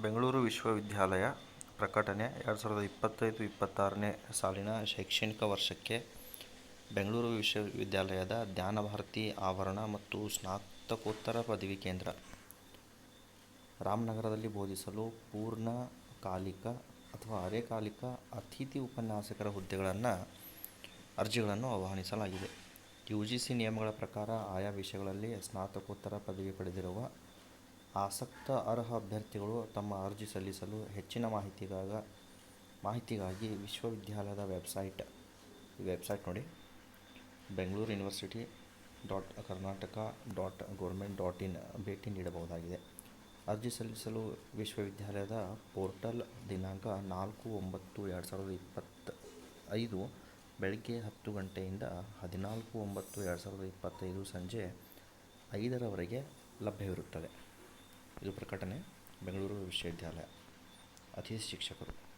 ಬೆಂಗಳೂರು ವಿಶ್ವವಿದ್ಯಾಲಯ ಪ್ರಕಟಣೆ ಎರಡು ಸಾವಿರದ ಇಪ್ಪತ್ತೈದು ಇಪ್ಪತ್ತಾರನೇ ಸಾಲಿನ ಶೈಕ್ಷಣಿಕ ವರ್ಷಕ್ಕೆ ಬೆಂಗಳೂರು ವಿಶ್ವವಿದ್ಯಾಲಯದ ಜ್ಞಾನಭಾರತಿ ಆವರಣ ಮತ್ತು ಸ್ನಾತಕೋತ್ತರ ಪದವಿ ಕೇಂದ್ರ. ರಾಮನಗರದಲ್ಲಿ ಬೋಧಿಸಲು ಪೂರ್ಣಕಾಲಿಕ ಅಥವಾ ಅರೆಕಾಲಿಕ ಅತಿಥಿ ಉಪನ್ಯಾಸಕರ ಹುದ್ದೆಗಳನ್ನು ಅರ್ಜಿಗಳನ್ನು ಆಹ್ವಾನಿಸಲಾಗಿದೆ. ಯು ಜಿ ಸಿ ನಿಯಮಗಳ ಪ್ರಕಾರ ಆಯಾ ವಿಷಯಗಳಲ್ಲಿ ಸ್ನಾತಕೋತ್ತರ ಪದವಿ ಪಡೆದಿರುವ ಆಸಕ್ತ ಅರ್ಹ ಅಭ್ಯರ್ಥಿಗಳು ತಮ್ಮ ಅರ್ಜಿ ಸಲ್ಲಿಸಲು ಹೆಚ್ಚಿನ ಮಾಹಿತಿಗಾಗ, ಮಾಹಿತಿಗಾಗಿ ವಿಶ್ವವಿದ್ಯಾಲಯದ ವೆಬ್ಸೈಟ್ ವೆಬ್ಸೈಟ್ ನೋಡಿ. Bengaluru university dot Karnataka dot government dot in ಭೇಟಿ ನೀಡಬಹುದಾಗಿದೆ. ಅರ್ಜಿ ಸಲ್ಲಿಸಲು ವಿಶ್ವವಿದ್ಯಾಲಯದ ಪೋರ್ಟಲ್ ದಿನಾಂಕ ನಾಲ್ಕು ಒಂಬತ್ತು ಎರಡು ಸಾವಿರದ ಇಪ್ಪತ್ತ ಐದು ಬೆಳಗ್ಗೆ ಹತ್ತು ಗಂಟೆಯಿಂದ ಹದಿನಾಲ್ಕು ಒಂಬತ್ತು ಎರಡು ಸಾವಿರದ ಇಪ್ಪತ್ತೈದು ಸಂಜೆ ಐದರವರೆಗೆ ಲಭ್ಯವಿರುತ್ತದೆ. ಇದು ಪ್ರಕಟಣೆ ಬೆಂಗಳೂರು ವಿಶ್ವವಿದ್ಯಾಲಯ. ಅತಿಥಿ ಶಿಕ್ಷಕರು.